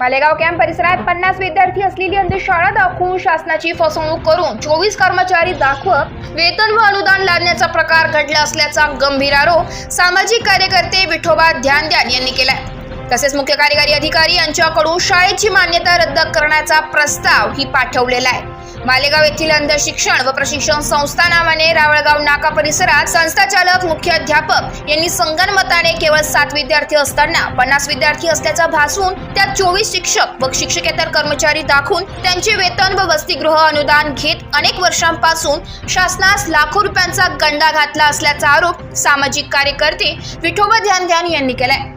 Malegaon camp परिसरात पन्नास विद्यार्थी असलेली अंधशाळा दाखवून शासनाची फसवणूक करून चोवीस कर्मचारी दाखवत वेतन व अनुदान लादण्याचा प्रकार घडला असल्याचा गंभीर आरोप सामाजिक कार्यकर्ते विठोबा ध्यानद्यान यांनी केलाय. तसेच मुख्य कार्यकारी अधिकारी यांच्याकडून शाळेची मान्यता रद्द करण्याचा प्रस्ताव ही पाठवलेला आहे. मालेगाव येथील अंध शिक्षण व प्रशिक्षण संस्था नावाने रावळगाव नाका परिसरात संस्थाचालक मुख्याध्यापक यांनी संगनमताने केवळ सात विद्यार्थी असताना पन्नास विद्यार्थी असल्याचा भासून त्यात चोवीस शिक्षक व शिक्षकेतर कर्मचारी दाखवून त्यांचे वेतन व वसतिगृह अनुदान घेत अनेक वर्षांपासून शासनास लाखो रुपयांचा गंडा घातला असल्याचा आरोप सामाजिक कार्यकर्ते विठोबा ध्यान ध्यान यांनी केलाय.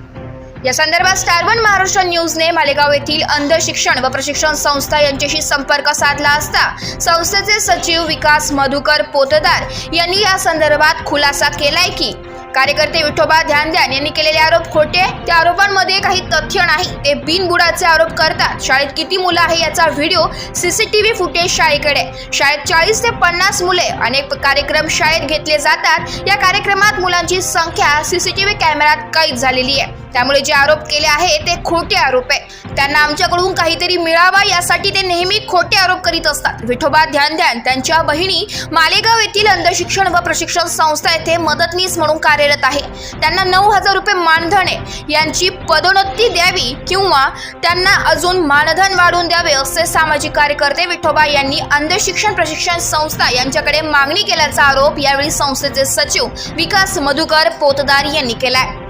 या संदर्भात स्टार वन महाराष्ट्र न्यूजने मालेगाव येथील अंध शिक्षण व प्रशिक्षण संस्था यांच्याशी संपर्क साधला असता संस्थेचे सचिव विकास मधुकर पोतदार यांनी या संदर्भात खुलासा केलाय की कार्यकर्ते विठोबा ध्यानद्यान यांनी केलेले आरोप खोटे त्या आरोपांमध्ये काही तथ्य नाही. ते बिनबुडाचे आरोप करतात. शाळेत किती मुलं आहे याचा व्हिडिओ सीसीटीव्ही फुटेज शाळेकडे. शाळेत चाळीस ते पन्नास मुले अनेक कार्यक्रम शाळेत घेतले जातात. या कार्यक्रमात मुलांची संख्या सीसीटीव्ही कॅमेऱ्यात कैद झालेली आहे. त्यामुळे जे आरोप केले आहे ते खोटे आरोप आहे त्यांना आमच्याकडून काहीतरी मिळावा यासाठी ते नेहमी खोटे आरोप करीत असतात. विठोबा ध्यान ध्यान त्यांच्या बहिणी मालेगाव येथील अंधशिक्षण व प्रशिक्षण संस्था येथे मदतनीस म्हणून कार्यरत आहे. त्यांना नऊ हजार रुपये मानधन आहे. यांची पदोन्नती द्यावी किंवा त्यांना अजून मानधन वाढवून द्यावे असे सामाजिक कार्यकर्ते विठोबा यांनी अंधशिक्षण प्रशिक्षण संस्था यांच्याकडे मागणी केल्याचा आरोप यावेळी संस्थेचे सचिव विकास मधुकर पोतदार यांनी केलाय.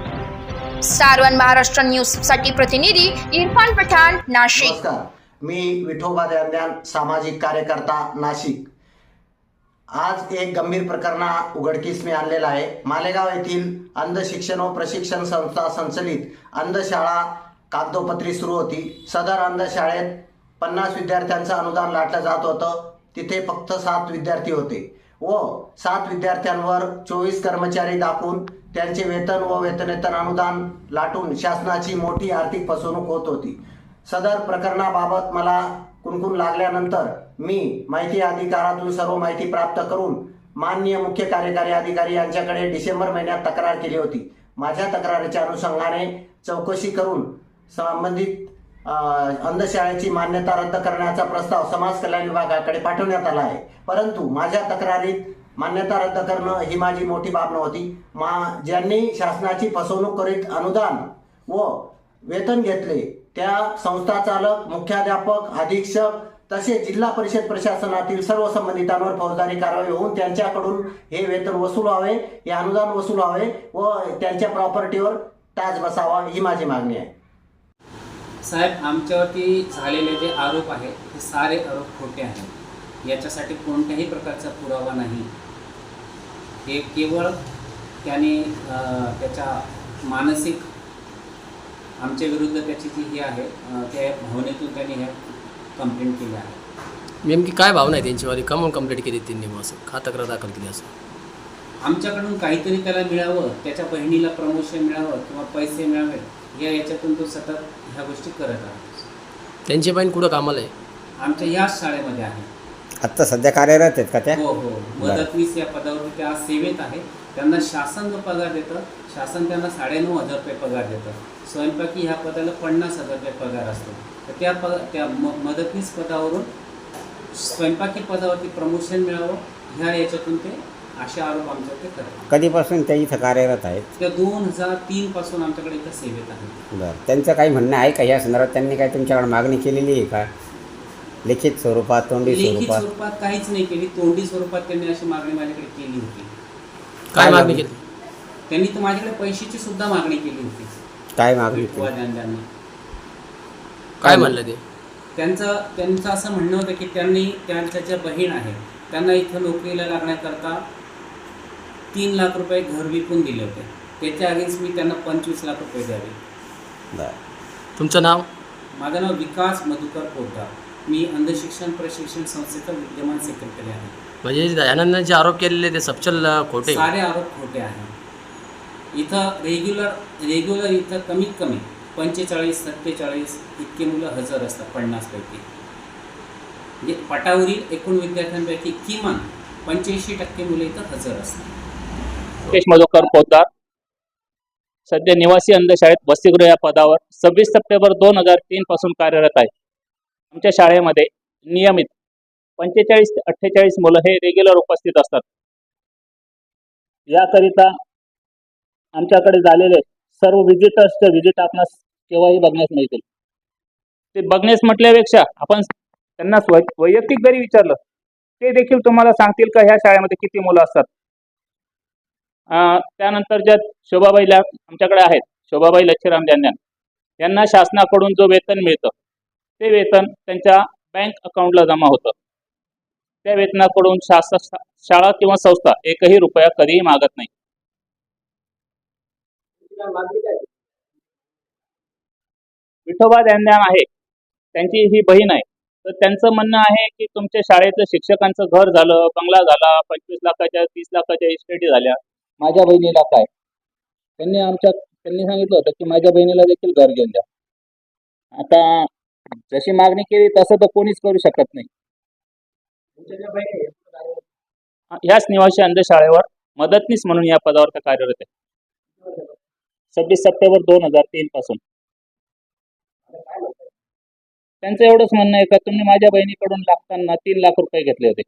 स्टार वन महाराष्ट्र न्यूजसाठी प्रतिनिधी इरफान पठाण नाशिक. मी विठोबा ध्यान सामाजिक कार्यकर्ता नाशिक. आज एक गंभीर प्रकरण उघडकीस मी आणलेला आहे. मालेगाव येथील अंध शिक्षण व प्रशिक्षण संस्था संचलित अंधशाळा कागदोपत्री सुरू होती. सदर अंधशाळेत पन्नास विद्यार्थ्यांचं अनुदान लाटलं जात होतं. तिथे फक्त सात विद्यार्थी होते. व सात विद्यार्थ्यांवर चोवीस कर्मचारी दाखवून त्यांचे वेतन व वेतनेतर अनुदान लाटून शासनाची मोठी आर्थिक फसवणूक होत होती. सदर प्रकरणाबाबत मला कुणकुण लागल्यानंतर मी माहिती अधिकारातून सर्व माहिती प्राप्त करून माननीय मुख्य कार्यकारी अधिकारी यांच्याकडे डिसेंबर महिन्यात तक्रार केली होती. माझ्या तक्रारीच्या अनुषंगाने चौकशी करून संबंधित अंधशाळेची मान्यता रद्द करण्याचा प्रस्ताव समाज कल्याण विभागाकडे पाठवण्यात आला आहे. परंतु माझ्या तक्रारीत मान्यता रद्द करणं ही माझी मोठी बाब नव्हती. मा ज्यांनी शासनाची फसवणूक करीत अनुदान व वेतन घेतले त्या संस्था चालक मुख्याध्यापक अधीक्षक तसेच जिल्हा परिषद प्रशासनातील सर्व संबंधितांवर फौजदारी कारवाई होऊन त्यांच्याकडून हे वेतन वसूल व्हावे हे अनुदान वसूल व्हावे व त्यांच्या प्रॉपर्टीवर ताज बसावा ही माझी मागणी आहे. साहेब आमच्यावरती झालेले जे आरोप आहेत ते सारे आरोप खोटे आहेत. याच्यासाठी कोणत्याही प्रकारचा पुरावा नाही. हे केवळ त्याने त्याच्या मानसिक आमच्या विरुद्ध त्याची जी ही आहे त्या भावनेतून त्याने हे कंप्लेंट केली आहे. नेमकी काय भावना आहे त्यांच्यावाली का म्हणून कंप्लीट केली त्यांनी मग असं? का तक्रार दाखल केली असं? आमच्याकडून काहीतरी त्याला मिळावं त्याच्या बहिणीला प्रमोशन मिळावं किंवा पैसे मिळावे या याच्यातून तो सतत ह्या गोष्टी करत आहे त्यांची बहीण कुठं कामाला आहे? आमच्या याच शाळेमध्ये आहे. आत्ता सध्या कार्यरत आहेत का त्या? हो हो. मदतनीस या पदावरती त्या सेवेत आहे. त्यांना शासन जो पगार देतं शासन त्यांना साडेनऊ हजार रुपये पगार देतं. स्वयंपाकी ह्या पदाला पन्नास हजार रुपये पगार असतो. तर त्या पद त्या म मदतनीस पदावरून स्वयंपाकी पदावरती प्रमोशन मिळावं ह्या याच्यातून ते असे आरोप आमच्याकडे करतात. कधीपासून त्या इथं कार्यरत आहेत? त्या दोन हजार तीन पासून आमच्याकडे इथं सेवेत आहे बरं. त्यांचं काही म्हणणं आहे का? या संदर्भात त्यांनी काय तुमच्याकडे मागणी केलेली आहे का? लिखित स्वरूपात तोंडी लेखी स्वरूपात? स्वरूपात काहीच नाही केली. तोंडी स्वरूपात त्यांनी अशी मागणी माझ्याकडे केली होती. काय काय मागणी मागणी? केली? त्यांनी तर माझ्याकडे पैशाची सुद्धा मागणी केली होती. काय मागणी केली? काय म्हणलं ते? त्यांचं त्यांचं असं म्हणणं होतं की त्यांनी त्यांच्या ज्या बहीण आहे त्यांना इथं नोकरीला लागण्याकरता तीन लाख रुपये घर विकून दिले होते. त्याच्या अगेन्स्ट मी त्यांना पंचवीस लाख रुपये द्यावे. बरं. तुमचं नाव? माझं नाव विकास मधुकर पोद्दार. मी अंधशिक्षण प्रशिक्षण संस्थेचा विद्यमान सेक्रेटरी आहे. म्हणजे दयानंदांचे जे आरोप केलेले ते सपचल खोटे. सारे आरोप खोटे आहेत इथं रेग्युलर रेग्युलर इथं कमीत कमी पंचेचाळीस सत्तेचाळीस इतके मुलं हजर असतात पन्नासपैकी म्हणजे पटावरील एकूण विद्यार्थ्यांपैकी किमान पंच्याऐंशी टक्के मुलं इथं हजर असतात. मुकेश मधुकर पोद्दार. सध्या निवासी अंधशाळेत वसतिगृह या पदावर सव्वीस सप्टेंबर दोन हजार तीन पासून कार्यरत आहे. आमच्या शाळेमध्ये नियमित पंचेचाळीस ते अठ्ठेचाळीस मुलं हे रेग्युलर उपस्थित असतात. याकरिता आमच्याकडे झालेले सर्व व्हिजिटर्सचे व्हिजिट आपणास केव्हाही बघण्यास मिळतील. ते बघण्यास म्हटल्यापेक्षा आपण त्यांना वैयक्तिक जरी विचारलं ते देखील तुम्हाला सांगतील का ह्या शाळेमध्ये किती मुलं असतात? त्यानंतर ज्या शोभाबाईला आमच्याकडे आहेत शोभाबाई लच्छीराम जानन यांना शासनाकडून जो वेतन मिळतं ते वेतन त्यांच्या बँक अकाउंटला जमा होतं. त्या वेतनाकडून शासन शाळा किंवा संस्था एकही रुपया कधीही मागत नाही. विठोबा ज्ञान आहे त्यांची ही बहीण आहे तर त्यांचं म्हणणं आहे की तुमच्या शाळेचं शिक्षकांचं घर झालं बंगला झाला पंचवीस लाखाच्या तीस लाखाच्या इस्टेटी झाल्या माझ्या बहिणीला काय? त्यांनी आमच्या त्यांनी सांगितलं होतं की माझ्या बहिणीला देखील घर घेऊन द्या. आता जशी मागणी केली तसं तर कोणीच करू शकत नाही. ह्याच निवासी अंधशाळेवर मदतनीस म्हणून या पदावर ते कार्यरत आहे. सव्वीस सप्टेंबर दोन हजार तीन पासून. त्यांचं एवढंच म्हणणं आहे का तुम्ही माझ्या बहिणीकडून लागताना तीन लाख रुपये घेतले होते.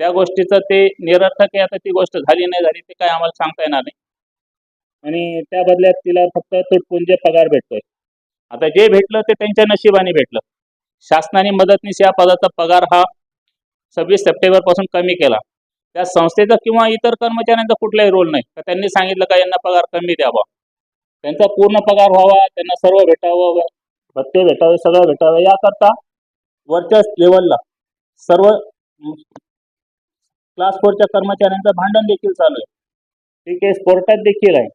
त्या गोष्टीचं ते निरर्थक आहे. आता ती गोष्ट झाली नाही झाली ते काय आम्हाला सांगता येणार नाही. आणि त्या बदल्यात तिला फक्त तुटपुंजे पगार भेटतोय. आता जे भेटलं ते त्यांच्या नशिबाने भेटलं. शासनाने मदतनीस या पदाचा पगार हा सव्वीस सप्टेंबरपासून कमी केला. त्या संस्थेचा किंवा इतर कर्मचाऱ्यांचा कुठलाही रोल नाही. तर त्यांनी सांगितलं का यांना पगार कमी द्यावा. त्यांचा पूर्ण पगार व्हावा त्यांना सर्व भेटावं भत्ते भेटावे सगळं भेटावं. याकरता वरच्या लेवलला सर्व क्लास फोरच्या कर्मचाऱ्यांचं भांडण देखील चालू आहे. ते केस कोर्टात देखील आहे.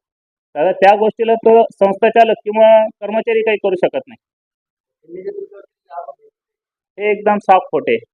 दादा त्या गोष्टीला तो संस्थाचालक किंवा कर्मचारी काही करू शकत नाही. हे एकदम साफ खोटे.